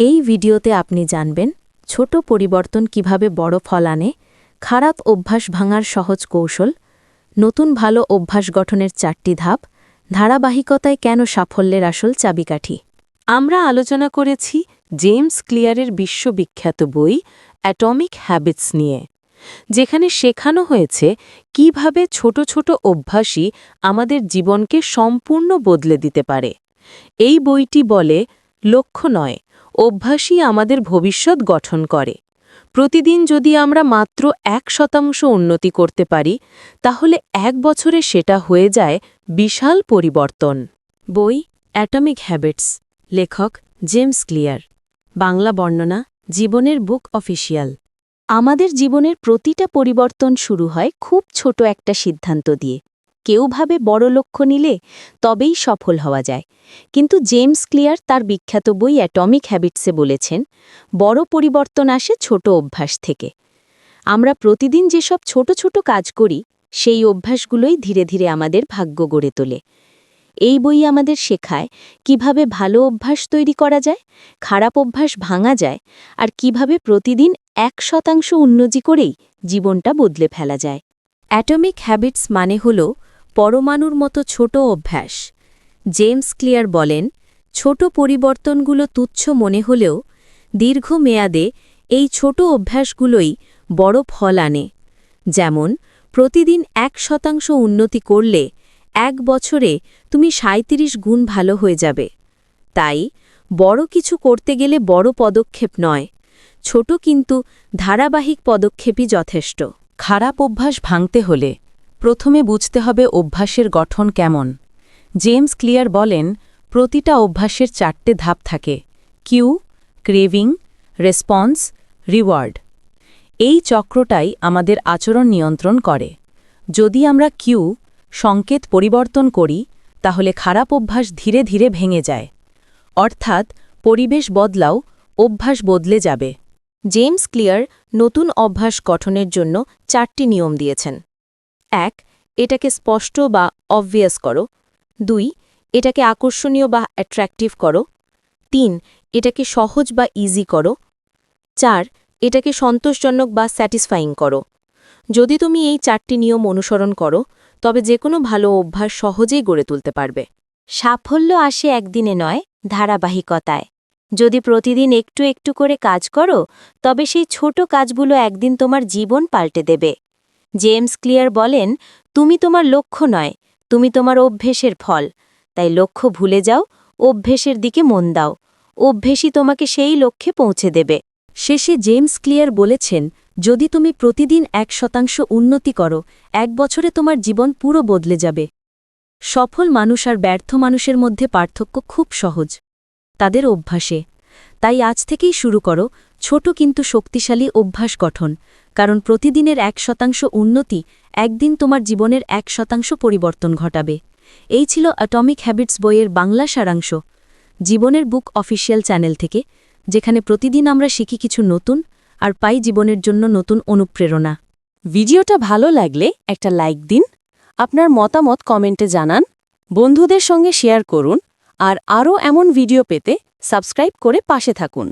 এই ভিডিওতে আপনি জানবেন ছোট পরিবর্তন কীভাবে বড় ফল আনে, খারাপ অভ্যাস ভাঙার সহজ কৌশল, নতুন ভালো অভ্যাস গঠনের চারটি ধাপ, ধারাবাহিকতায় কেন সাফল্যের আসল চাবিকাঠি। আমরা আলোচনা করেছি জেমস ক্লিয়ারের বিশ্ববিখ্যাত বই অ্যাটমিক হ্যাবিটস নিয়ে, যেখানে শেখানো হয়েছে কীভাবে ছোট ছোট অভ্যাসই আমাদের জীবনকে সম্পূর্ণ বদলে দিতে পারে। এই বইটি বলে, লক্ষ্য নয় অভ্যাসই আমাদের ভবিষ্যৎ গঠন করে। প্রতিদিন যদি আমরা মাত্র এক শতাংশ উন্নতি করতে পারি, তাহলে এক বছরে সেটা হয়ে যায় বিশাল পরিবর্তন। বই অ্যাটমিক হ্যাবিটস লেখক জেমস ক্লিয়ার। বাংলা বর্ণনা, জীবনের বুক অফিসিয়াল। আমাদের জীবনের প্রতিটা পরিবর্তন শুরু হয় খুব ছোট একটা সিদ্ধান্ত দিয়ে। কেউ ভাবে বড় লক্ষ্য নিলে তবেই সফল হওয়া যায়। কিন্তু জেমস ক্লিয়ার তার বিখ্যাত বই অ্যাটমিক হ্যাবিটসে বলেছেন, বড় পরিবর্তন আসে ছোট অভ্যাস থেকে। আমরা প্রতিদিন যেসব ছোট ছোট কাজ করি, সেই অভ্যাসগুলোই ধীরে ধীরে আমাদের ভাগ্য গড়ে তোলে। এই বই আমাদের শেখায় কীভাবে ভালো অভ্যাস তৈরি করা যায়, খারাপ অভ্যাস ভাঙা যায়, আর কীভাবে প্রতিদিন এক শতাংশ উন্নতি করেই জীবনটা বদলে ফেলা যায়। অ্যাটমিক হ্যাবিটস মানে হল পরমাণুর মতো ছোট অভ্যাস। জেমস ক্লিয়ার বলেন, ছোট পরিবর্তনগুলো তুচ্ছ মনে হলেও দীর্ঘ মেয়াদে এই ছোট অভ্যাসগুলোই বড় ফল আনে। যেমন, প্রতিদিন এক শতাংশ উন্নতি করলে এক বছরে তুমি সাঁত্রিশ গুণ ভালো হয়ে যাবে। তাই, বড় কিছু করতে গেলে বড় পদক্ষেপ নয়। ছোট কিন্তু ধারাবাহিক পদক্ষেপই যথেষ্ট। খারাপ অভ্যাস ভাঙতে হলে প্রথমে বুঝতে হবে অভ্যাসের গঠন কেমন। জেমস ক্লিয়ার বলেন, প্রতিটা অভ্যাসের চারটে ধাপ থাকে। Cue, craving, response, reward. এই চক্রটাই আমাদের আচরণ নিয়ন্ত্রণ করে। যদি আমরা কিউ, সংকেত পরিবর্তন করি, তাহলে খারাপ অভ্যাস ধীরে ধীরে ভেঙে যায়। অর্থাৎ পরিবেশ বদলাও, অভ্যাস বদলে যাবে। জেমস ক্লিয়ার নতুন অভ্যাস গঠনের জন্য চারটি নিয়ম দিয়েছেন। এক, এটাকে স্পষ্ট বা অবভিয়াস করো। দুই, এটাকে আকর্ষণীয় বা অ্যাট্রাকটিভ করো। তিন, এটাকে সহজ বা ইজি করো। চার, এটাকে সন্তোষজনক বা স্যাটিসফাইং করো। যদি তুমি এই চারটি নিয়ম অনুসরণ করো, তবে যে কোনো ভালো অভ্যাস সহজেই গড়ে তুলতে পারবে। সাফল্য আসে একদিনে নয়, ধারাবাহিকতায়। যদি প্রতিদিন একটু একটু করে কাজ করো, তবে সেই ছোট কাজগুলো একদিন তোমার জীবন পাল্টে দেবে। জেমস ক্লিয়ার বলেন, তুমি তোমার লক্ষ্য নয়, তুমি তোমার অভ্যেসের ফল। তাই লক্ষ্য ভুলে যাও, অভ্যেসের দিকে মন দাও। অভ্যেসই তোমাকে সেই লক্ষ্যে পৌঁছে দেবে। শেষে জেমস ক্লিয়ার বলেছেন, যদি তুমি প্রতিদিন এক শতাংশ উন্নতি করো, এক বছরে তোমার জীবন পুরো বদলে যাবে। সফল মানুষ আর ব্যর্থ মানুষের মধ্যে পার্থক্য খুব সহজ। তাদের অভ্যাসে। তাই আজ থেকেই শুরু করো ছোট কিন্তু শক্তিশালী অভ্যাস গঠন, কারণ প্রতিদিনের এক শতাংশ উন্নতি একদিন তোমার জীবনের এক শতাংশ পরিবর্তন ঘটাবে। এই ছিল অ্যাটমিক হ্যাবিটস বইয়ের বাংলা সারাংশ। জীবনের বুক অফিসিয়াল চ্যানেল থেকে, যেখানে প্রতিদিন আমরা শিখি কিছু নতুন আর পাই জীবনের জন্য নতুন অনুপ্রেরণা। ভিডিওটা ভালো লাগলে একটা লাইক দিন, আপনার মতামত কমেন্টে জানান, বন্ধুদের সঙ্গে শেয়ার করুন আর আরও এমন ভিডিও পেতে সাবস্ক্রাইব করে পাশে থাকুন।